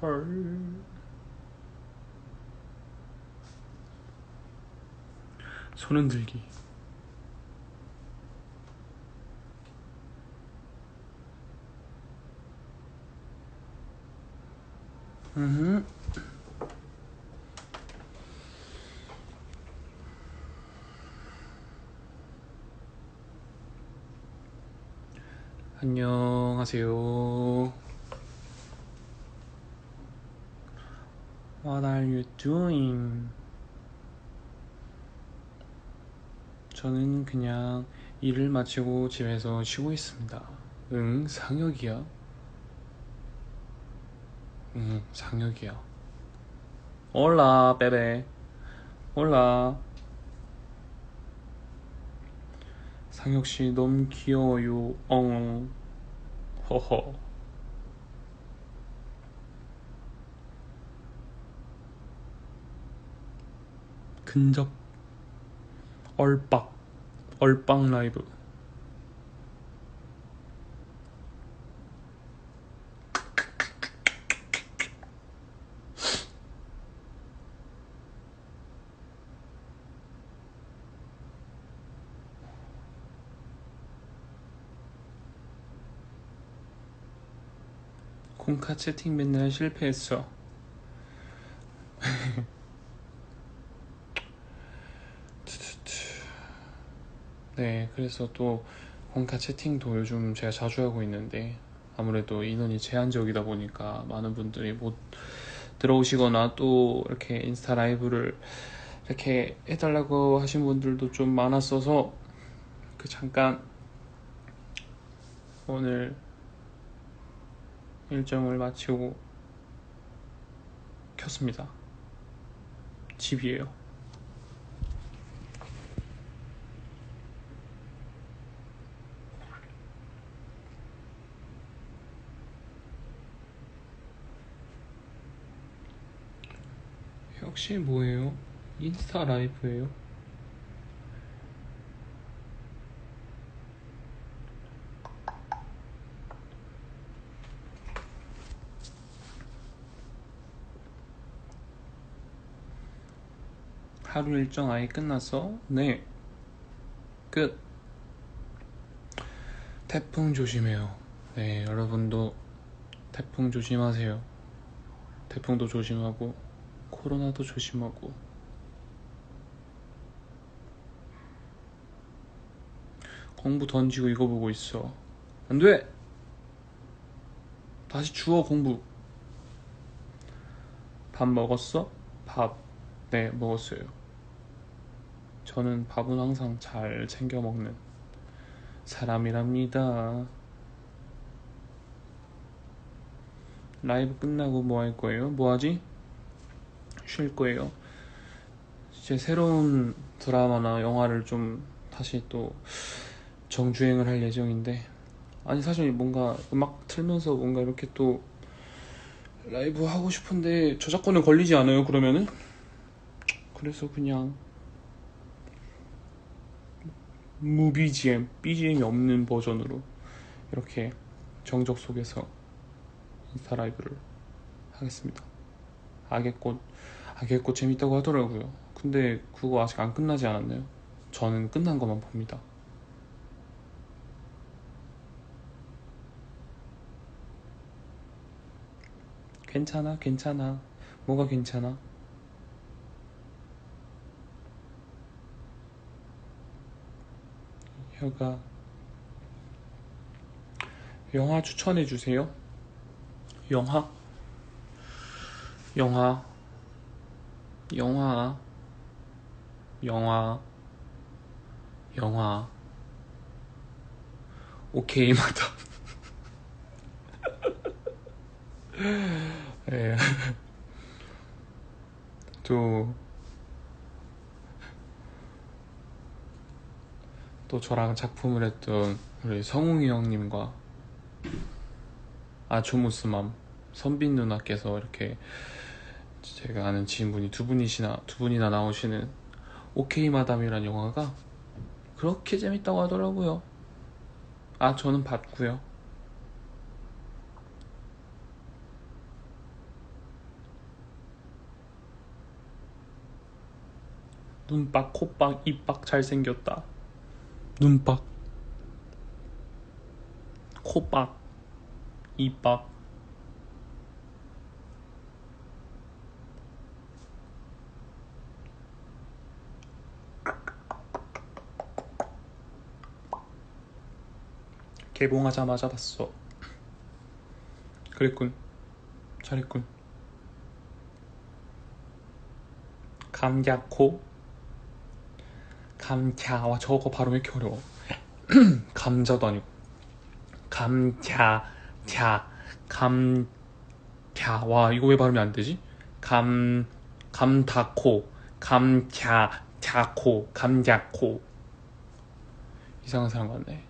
헐. 손 흔 들기. 음. 안녕하세요. What are you doing? 저는 그냥 일을 마치고 집에서 쉬고 있습니다. 응, 상혁이야? 응, 상혁이야. 올라, 베베. 올라. 상혁 씨 너무 귀여워요. 엉. 허허. 근접 얼빡 얼빵 라이브. 공카 채팅 맨날 실패했어 네, 그래서 또 공카 채팅도 요즘 제가 자주 하고 있는데 아무래도 인원이 제한적이다 보니까 많은 분들이 못 들어오시거나 또 이렇게 인스타 라이브를 이렇게 해달라고 하신 분들도 좀 많았어서 그 잠깐 오늘 일정을 마치고 켰습니다. 집이에요. 혹시 뭐예요? 인스타 라이브예요? 하루 일정 아예 끝났어? 네. 끝. 태풍 조심해요. 네, 여러분도 태풍 조심하세요. 태풍도 조심하고 코로나도 조심하고. 공부 던지고 이거 보고 있어. 안돼! 다시 주워 공부. 밥 먹었어? 밥. 네 먹었어요. 저는 밥은 항상 잘 챙겨 먹는 사람이랍니다. 라이브 끝나고 뭐 할 거예요? 뭐 하지? 쉴 거예요. 이제 새로운 드라마나 영화를 좀 다시 또 정주행을 할 예정인데 아니 사실 뭔가 음악 틀면서 뭔가 이렇게 또 라이브 하고 싶은데 저작권에 걸리지 않아요 그러면은 그래서 그냥 무BGM, BGM이 없는 버전으로 이렇게 정적 속에서 인스타 라이브를 하겠습니다. 악의 꽃 악의꽃 재밌다고 하더라고요. 근데 그거 아직 안 끝나지 않았나요? 저는 끝난 것만 봅니다. 괜찮아, 괜찮아. 뭐가 괜찮아? 혀가 영화 추천해 주세요. 영화? 영화 영화. 영화. 영화. 오케이 맞다 예. 또, 또 저랑 작품을 했던 우리 성웅이 형님과 아초무스맘 선빈 누나께서 이렇게 제가 아는 지인분이 두 분이시나 두 분이나 나오시는 오케이 마담이라는 영화가 그렇게 재밌다고 하더라고요. 아 저는 봤고요. 눈빡, 코빡, 입빡 잘생겼다. 눈빡, 코빡, 입빡. 개봉하자마자 봤어. 그랬군. 잘했군. 감갸코 감갸와 저거 발음 왜 이렇게 어려워 감자도 아니고 감갸 갸 감갸 와 이거 왜 발음이 안 되지 감 감다코 감갸 갸코 감갸코 이상한 사람 같네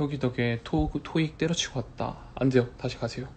여기 덕에 토, 토익 때려치고 왔다. 안 돼요. 다시 가세요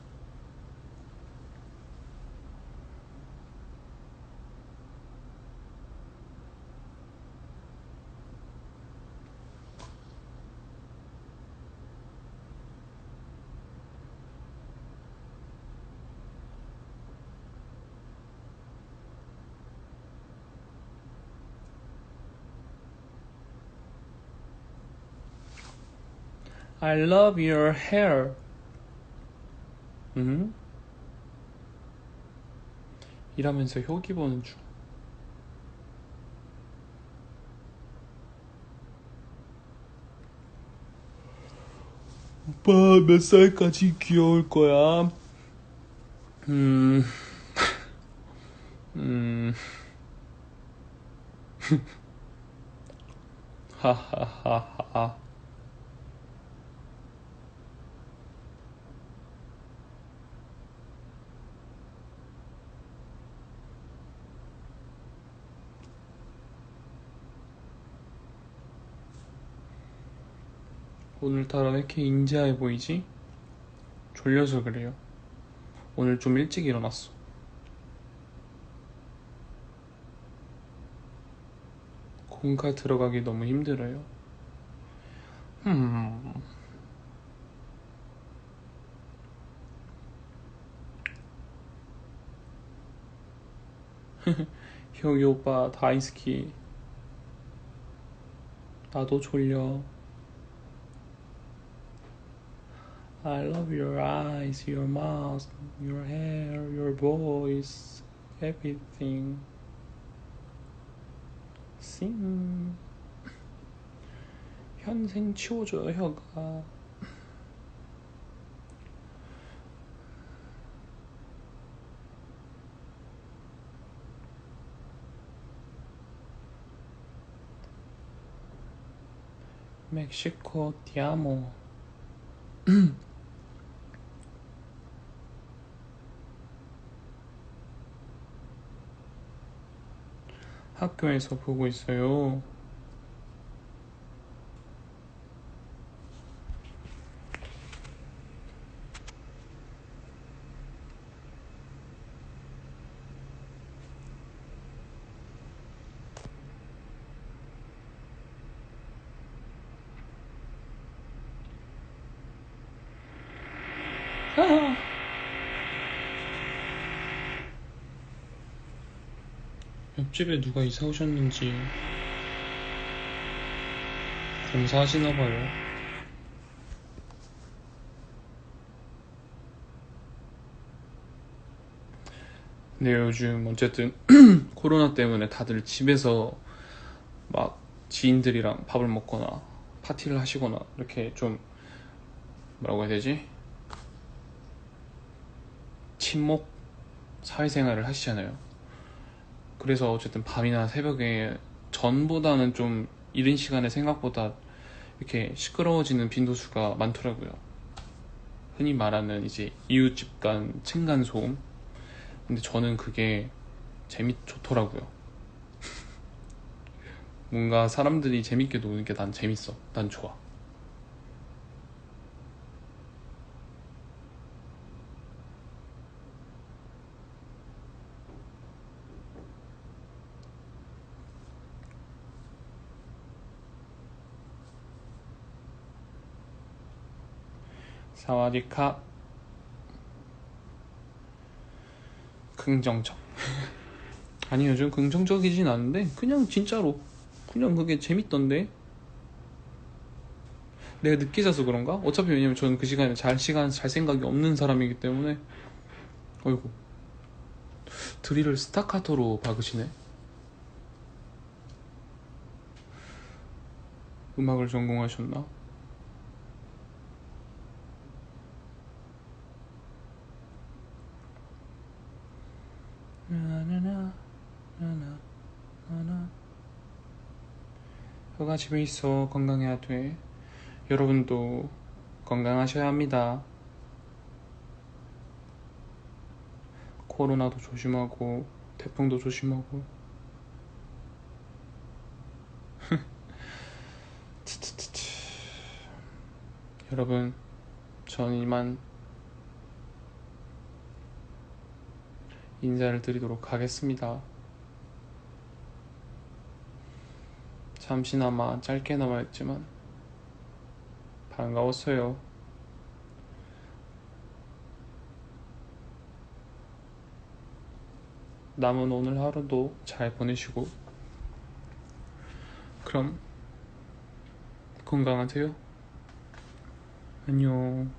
I love your hair. 음? 이러면서 효기 보는 중. 오빠 몇 살까지 귀여울 거야? 음, 음, 하하하하. 오늘따라 왜 이렇게 인자해 보이지? 졸려서 그래요. 오늘 좀 일찍 일어났어. 공카 들어가기 너무 힘들어요. 음. 형이 오빠 다이스키. 나도 졸려. I love your eyes, your mouth, your hair, your voice, everything. Sing. 현생 치워줘요, 혀가. 멕시코 디아모. 학교에서 보고 있어요. 옆집에 누가 이사 오셨는지 공사하시나 봐요. 네, 요즘 어쨌든 코로나 때문에 다들 집에서 막 지인들이랑 밥을 먹거나 파티를 하시거나 이렇게 좀 뭐라고 해야 되지? 친목 사회생활을 하시잖아요. 그래서 어쨌든 밤이나 새벽에 전보다는 좀 이른 시간에 생각보다 이렇게 시끄러워지는 빈도수가 많더라고요. 흔히 말하는 이제 이웃집 간 층간 소음. 근데 저는 그게 재밌 좋더라고요. 뭔가 사람들이 재밌게 노는 게 난 재밌어. 난 좋아. 사와디카 긍정적. 아니 요즘 긍정적이진 않은데 그냥 진짜로. 그냥 그게 재밌던데. 내가 늦게 자서 그런가? 어차피 왜냐면 저는 그 시간에 잘 시간 잘 생각이 없는 사람이기 때문에. 어이구. 드릴을 스타카토로 박으시네. 음악을 전공하셨나 나나 나나 혀가 집에 있어 건강해야 돼 여러분도 건강하셔야 합니다 코로나도 조심하고 태풍도 조심하고. 여러분 전 이만 인사를 드리도록 하겠습니다. 잠시나마 짧게나마 했지만 반가웠어요. 남은 오늘 하루도 잘 보내시고 그럼 건강하세요. 안녕.